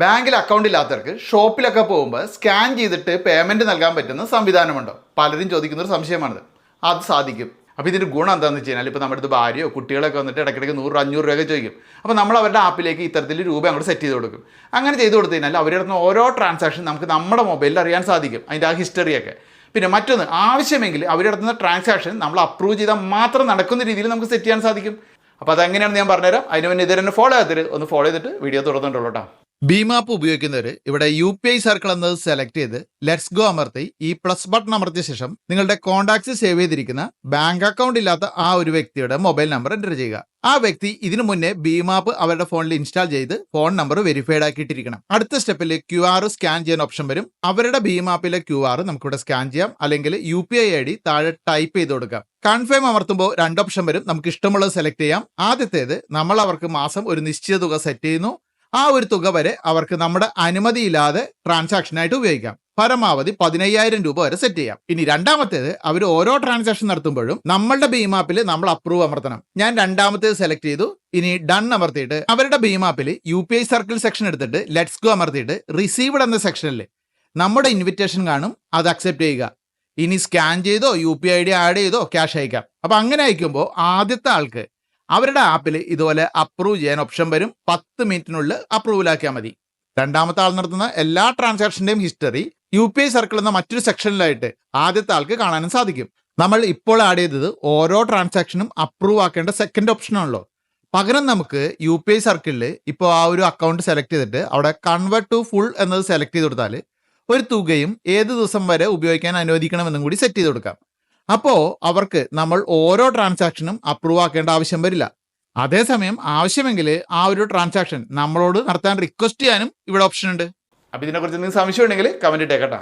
ബാങ്കിൽ അക്കൗണ്ട് ഇല്ലാത്തവർക്ക് ഷോപ്പിലൊക്കെ പോകുമ്പോൾ സ്കാൻ ചെയ്തിട്ട് പേയ്മെന്റ് നൽകാൻ പറ്റുന്ന സംവിധാനമുണ്ടോ? പലരും ചോദിക്കുന്ന ഒരു സംശയമാണിത്. അത് സാധിക്കും. അപ്പോൾ ഇതിന്റെ ഗുണം എന്താണെന്ന് വെച്ച് കഴിഞ്ഞാൽ ഇപ്പോൾ നമ്മുടെ അടുത്ത് ഭാര്യയോ കുട്ടികളൊക്കെ വന്നിട്ട് ഇടയ്ക്കിടയ്ക്ക് നൂറ് അഞ്ഞൂറ് രൂപയൊക്കെ ചോദിക്കും. അപ്പോൾ നമ്മൾ അവരുടെ ആപ്പിലേക്ക് ഇത്തരത്തിൽ രൂപ അങ്ങോട്ട് സെറ്റ് ചെയ്ത് കൊടുക്കും. അങ്ങനെ ചെയ്ത് കൊടുത്തു കഴിഞ്ഞാൽ അവരുടെ ഓരോ ട്രാൻസാക്ഷൻ നമുക്ക് നമ്മുടെ മൊബൈലിൽ അറിയാൻ സാധിക്കും. അതിന്റെ ആ ഹിസ്റ്ററിയൊക്കെ പിന്നെ മറ്റൊന്ന് ആവശ്യമെങ്കിൽ അവരുടെ നിന്ന് ട്രാൻസാക്ഷൻ നമ്മൾ അപ്രൂവ് ചെയ്താൽ മാത്രം നടക്കുന്ന രീതിയിൽ നമുക്ക് സെറ്റ് ചെയ്യാൻ സാധിക്കും. അപ്പോൾ അതെങ്ങനെയാണെന്ന് ഞാൻ പറഞ്ഞുതരാം. അതിന് മുന്നേ ഇതുവരെ ഫോളോ ചെയ്തിട്ട് ഒന്ന് ഫോളോ ചെയ്തിട്ട് വീഡിയോ തുടർന്നിട്ടുള്ളൂ കേട്ടോ. ബീമാപ്പ് ഉപയോഗിക്കുന്നവർ ഇവിടെ യു പി ഐ സർക്കിൾ എന്നത് സെലക്ട് ചെയ്ത് ലെറ്റ്സ് ഗോ അമർത്തി ഈ പ്ലസ് ബട്ടൺ അമർത്തിയ ശേഷം നിങ്ങളുടെ കോൺടാക്ട്സ് സേവ് ചെയ്തിരിക്കുന്ന ബാങ്ക് അക്കൗണ്ട് ഇല്ലാത്ത ആ ഒരു വ്യക്തിയുടെ മൊബൈൽ നമ്പർ എന്റർ ചെയ്യുക. ആ വ്യക്തി ഇതിനു മുന്നേ ബീമാപ്പ് അവരുടെ ഫോണിൽ ഇൻസ്റ്റാൾ ചെയ്ത് ഫോൺ നമ്പർ വെരിഫൈഡ് ആക്കിയിട്ടിരിക്കണം. അടുത്ത സ്റ്റെപ്പിൽ ക്യു ആർ സ്കാൻ ചെയ്യാൻ ഓപ്ഷൻ വരും. അവരുടെ ബീമാപ്പിലെ ക്യു ആർ നമുക്കിവിടെ സ്കാൻ ചെയ്യാം. അല്ലെങ്കിൽ U P I I D താഴെ ടൈപ്പ് ചെയ്ത് കൊടുക്കാം. കൺഫേം അമർത്തുമ്പോൾ രണ്ട് ഓപ്ഷൻ വരും. നമുക്ക് ഇഷ്ടമുള്ളത് സെലക്ട് ചെയ്യാം. ആദ്യത്തേത് നമ്മൾ അവർക്ക് മാസം ഒരു നിശ്ചിത തുക സെറ്റ് ചെയ്യുന്നു. ആ ഒരു തുക വരെ അവർക്ക് നമ്മുടെ അനുമതിയില്ലാതെ ട്രാൻസാക്ഷനായിട്ട് ഉപയോഗിക്കാം. പരമാവധി പതിനയ്യായിരം രൂപ വരെ സെറ്റ് ചെയ്യാം. ഇനി രണ്ടാമത്തേത് അവർ ഓരോ ട്രാൻസാക്ഷൻ നടത്തുമ്പോഴും നമ്മളുടെ ബീമാപ്പിൽ നമ്മൾ അപ്രൂവ് അമർത്തണം. ഞാൻ രണ്ടാമത്തേത് സെലക്ട് ചെയ്തു. ഇനി ഡൺ അമർത്തിയിട്ട് അവരുടെ ബീമാപ്പിൽ U P I circle section എടുത്തിട്ട് ലെറ്റ്സ് ഗോ അമർത്തിയിട്ട് റിസീവ്ഡ് എന്ന സെക്ഷനിൽ നമ്മുടെ ഇൻവിറ്റേഷൻ കാണും. അത് അക്സെപ്റ്റ് ചെയ്യുക. ഇനി സ്കാൻ ചെയ്തോ U P I D add ചെയ്തോ ക്യാഷ് അയക്കാം. അപ്പൊ അങ്ങനെ അയക്കുമ്പോൾ ആദ്യത്തെ ആൾക്ക് അവരുടെ ആപ്പിൽ ഇതുപോലെ അപ്രൂവ് ചെയ്യാൻ ഓപ്ഷൻ വരും. പത്ത് മിനിറ്റിനുള്ളിൽ അപ്രൂവലാക്കിയാൽ മതി. രണ്ടാമത്തെ ആൾ നടത്തുന്ന എല്ലാ ട്രാൻസാക്ഷന്റെയും history U P I circle എന്ന മറ്റൊരു സെക്ഷനിലായിട്ട് ആദ്യത്തെ ആൾക്ക് കാണാനും സാധിക്കും. നമ്മൾ ഇപ്പോൾ ആഡ് ചെയ്തത് ഓരോ ട്രാൻസാക്ഷനും അപ്രൂവ് ആക്കേണ്ട സെക്കൻഡ് ഓപ്ഷനാണല്ലോ പകരം നമുക്ക് യു പി ഐ സർക്കിളിൽ ഇപ്പോൾ ആ ഒരു അക്കൗണ്ട് സെലക്ട് ചെയ്തിട്ട് അവിടെ കൺവേർട്ട് ടു ഫുൾ എന്നത് സെലക്ട് ചെയ്ത് കൊടുത്താൽ ഒരു തുകയും ഏത് ദിവസം വരെ ഉപയോഗിക്കാൻ അനുവദിക്കണമെന്നും കൂടി സെറ്റ് ചെയ്ത് കൊടുക്കാം. അപ്പോൾ അവർക്ക് നമ്മൾ ഓരോ ട്രാൻസാക്ഷനും അപ്രൂവ് ആക്കേണ്ട ആവശ്യം വരില്ല. അതേസമയം ആവശ്യമെങ്കിൽ ആ ഒരു ട്രാൻസാക്ഷൻ നമ്മളോട് നടത്താൻ റിക്വസ്റ്റ് ചെയ്യാനും ഇവിടെ ഓപ്ഷൻ ഉണ്ട്. അപ്പോൾ ഇതിനെക്കുറിച്ച് നിങ്ങൾക്ക് സംശയം ഉണ്ടെങ്കിൽ കമന്റ് ഇട്ടേക്കട്ടാ